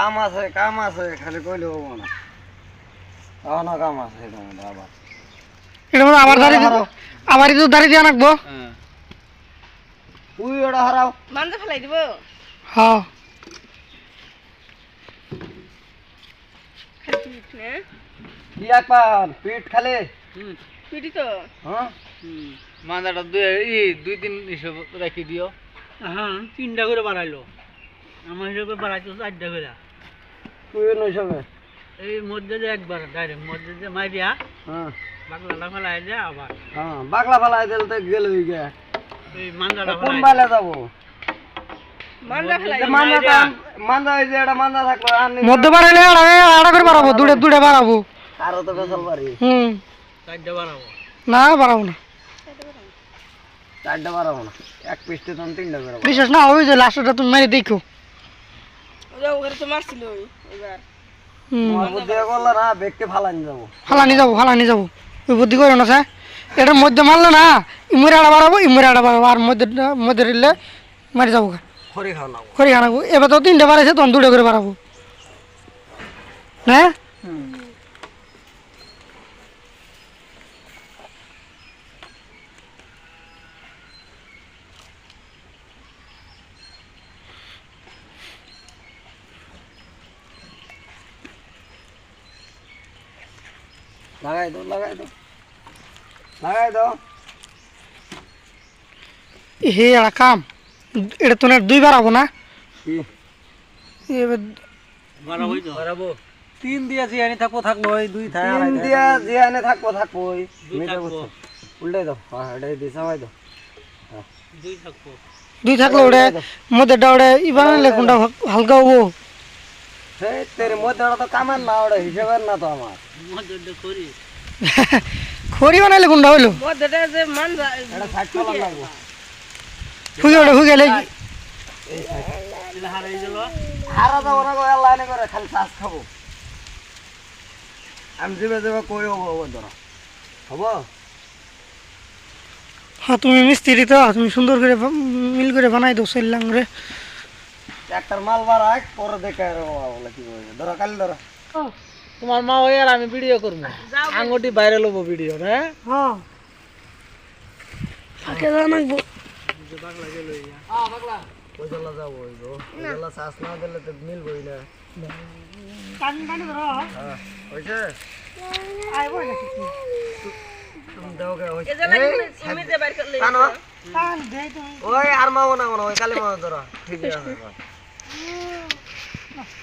কাম আছে কাম আছে খালি কইলে হব না। এখনও কাম আছে আবার। এটা মনে আবার দাঁড়িয়ে আবার তো দাঁড়িয়ে দিয়ে রাখব তুই ওটা হারাও। মানজা ফেলাই দিব? হ্যাঁ। কি এক পান পিঠ খালি? পিঠি তো। হ্যাঁ? মাদাটা দুই দুই দিন হিসেব রেখে দিও। হ্যাঁ তিনটা করে বাড়াইলো। আমার হিসেবে বাড়াইতো চারটা করে। তুই নই সবে এই মধ্যে যে একবার ডাইরেক্ট মধ্যে যে মাইরিয়া হ্যাঁ। ফেলাই যে আবার। হ্যাঁ বাগলা ফালাই দিল তো গেল গে এই মান্দাটা কোন বাইলে যাব? মানজা ফেলাই মান্দা মান্দা ওই যে এটা মান্দা থাকল আর মধ্যে বাড়াইলে আড়া আড়া করে বাড়াবো দূরে দূরে বাড়াবো। আরও তো বেসাল পারি হুম। চারটা বাড়াবো। না বাড়াবো না। চারটা বাড়াবো না। এক পিসতে তখন তিনটা বাড়াবো। বিশেষ না ওই যে লাস্টটা তুমি মেরে দেখো। ওখানে তো মারছিল এবার। বুদ্ধি করলে না ব্যক্তি ফালানি যাব। ফালানি যাব ওই বুদ্ধি করো না স্যার। এটার মধ্যে মারলে না ইমুরে আড়া বাড়াবো ইমুরে আড়া বাড়াবো আর মধ্যে মধ্যে রিলে মারি যাব খড়ি খাও না করে এবার তো তিনটে বাড়াইছে তখন দুটো করে বাড়াবো। হ্যাঁ? লাগাই দাও লাগাই দাও। লাগাই দাও। হে একটা কাম এটা তো না? দুই বাড়াবো না তিন দিয়ে আনি থাকব থাকব ওই দুই তিন দিয়া আনে থাকব থাকব ওই। উল্টাই দাও। হ্যাঁ এটাই দিয়ে সবাই দাও। দুই থাকব। দুই থাকলে ওটা মধ্যেটা ওটা ইবার লেখুনটা হালকা হব? সেই তেরে মধ্যে তো কামের না ওটা হিসেবের না তো আমার। খড়ি বানাইলে কোনটা হইল? ফুগে ওটা ফুগে লেগে। হারা যাব না গো লাইনে করে খালি চাষ খাব। আমি যাবে যাবে কই হব হব ধরো হব? হ্যাঁ তুমি মিস্ত্রি তো তুমি সুন্দর করে মিল করে বানাই দাও সেল্লাং রে একটার মাল বাড়াক পরে দেখে বলে কি করবে ধরো কালি ধরো। তোমার মা ওই আর আমি ভিডিও করব। আঙ্গুটি বাইরে লবো ভিডিও হ্যাঁ। হ্যাঁ ফাঁকে জানাকবো ওই জেলা যাব ওই জেলা চাষ না দিলে তো মিলবই না। হ্যাঁ হয়েছে তুমি দাও গে হয়েছে এজে লাগি ইমেজে বাইর ওই আর মাও না ওই কালি মাও ধরো। ঠিক আছে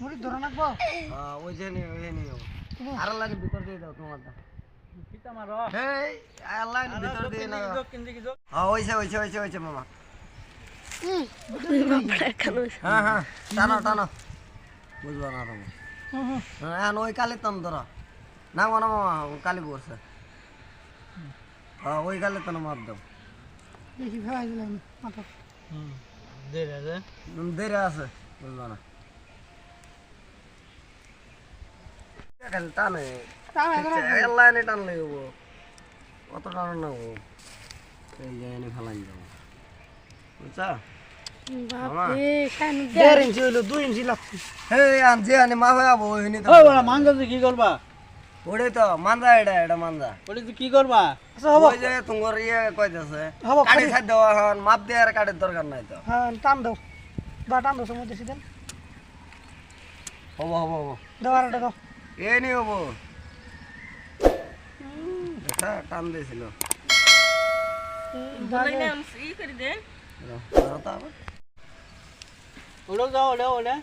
মুড়ি ধরে নাকবো হ্যাঁ ওই যে ওই নিও আর লাইন ভিতর দিয়ে দাও তোমারটা। হেই আর লাইন ভিতর দিয়ে না হ্যাঁ ওইছে ওইছে ওইছে ওইছে মামা। হ্যাঁ হ্যাঁ টানো টানো। বুঝবা না তুমি হ্যাঁ ওই কালি তন ধরো। না মানা মামা ও কালি পড়ছে হ্যাঁ ওই কালি তন মার দাও। দেখি ফেলাই দিলাম মাথা উম, দেরে আছে বুঝবা না। খালি টানে। লাইনে টানলে হব অত টানো না এই জায়গায় ফেলাই যাব বুঝছা? কি করবা? ওটাই তো মান্দা এটা এটা মান্দা ওটা কি করবা? আচ্ছা হব। ওই যে তোমার ইয়ে কইতেছে হব, কাটি খাই দেওয়া এখন মাপ দিয়ে আর কাটির দরকার নাই তো। হ্যাঁ টান দাও। বা টান দাও সময় দেন হব হব হব। দাও আর এটা দাও এ নি হব। দেখা টান দিয়েছিল। বলাই না ই করে দে। ধরো তো আবার। ওটা যাও ওটা ওটা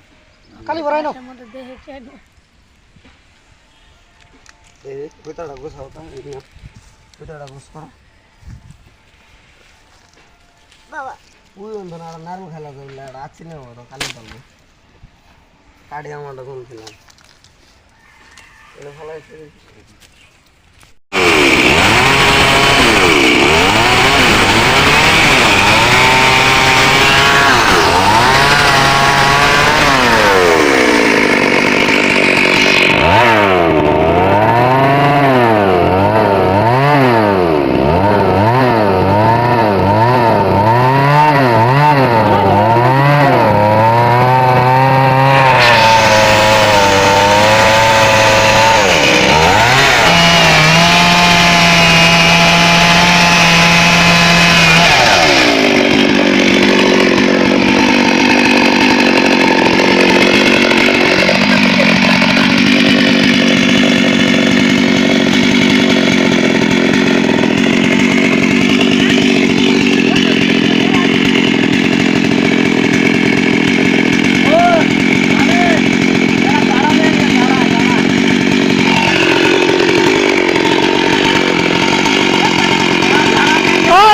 কালি ভরাই নাও। এই ভিতরটা গুছাও তো এই নিয়ে ভিতরটা করো। বাবা। ওই অন্ধ না নাড়ু খেলা করলে আর আছি না কালি পারব কাটি আমারটা কমছিলাম ভালো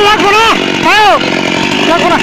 এটা ফলাইছে ও লাগবো না হ্যাঁ লাগবো না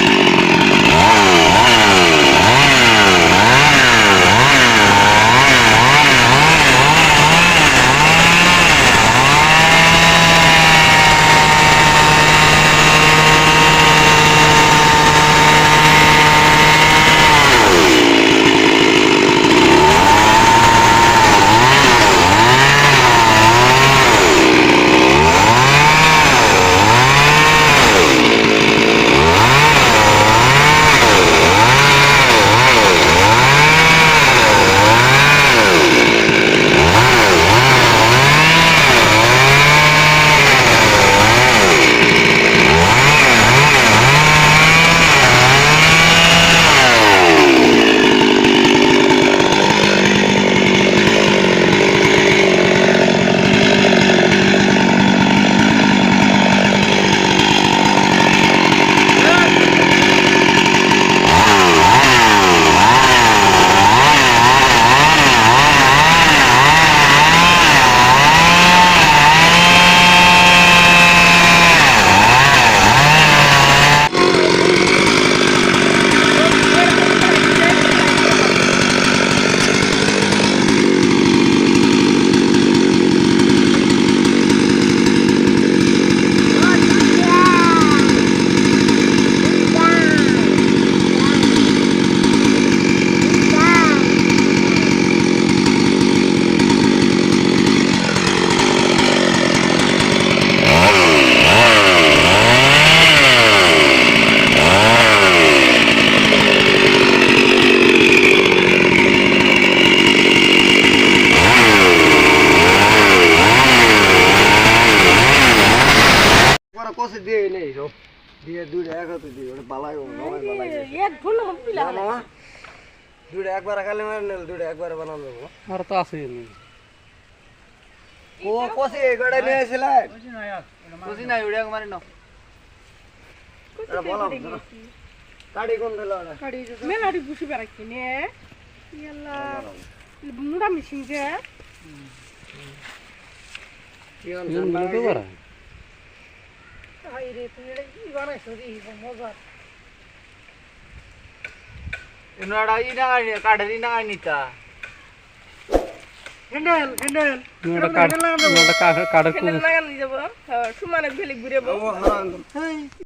পরে কষে দিয়ে নেই সব। দিয়ে দুইটা একসাথে দিয়ে ওটা পালাই নয় পালাই এক ঘন পিলা দুইটা একবার কালে মারে নিল দুইটা একবার বানানো দেবো আর তো আছে ও কষে এগুলো নিয়ে এসেছিলে খুশি নাই উড়ে মারি নাও। বলাম কাটি কোন দিল ওটা? মেলাটি বুঝি বেড়াচ্ছি নে। ইয়াল্লা মুড়া মিশিং যে। কি হল রে তুই এটা কি বানাইছো রে মজা এনাড়া ই না যাব। সমানে ভেলি ঘুরে ও হ্যাঁ।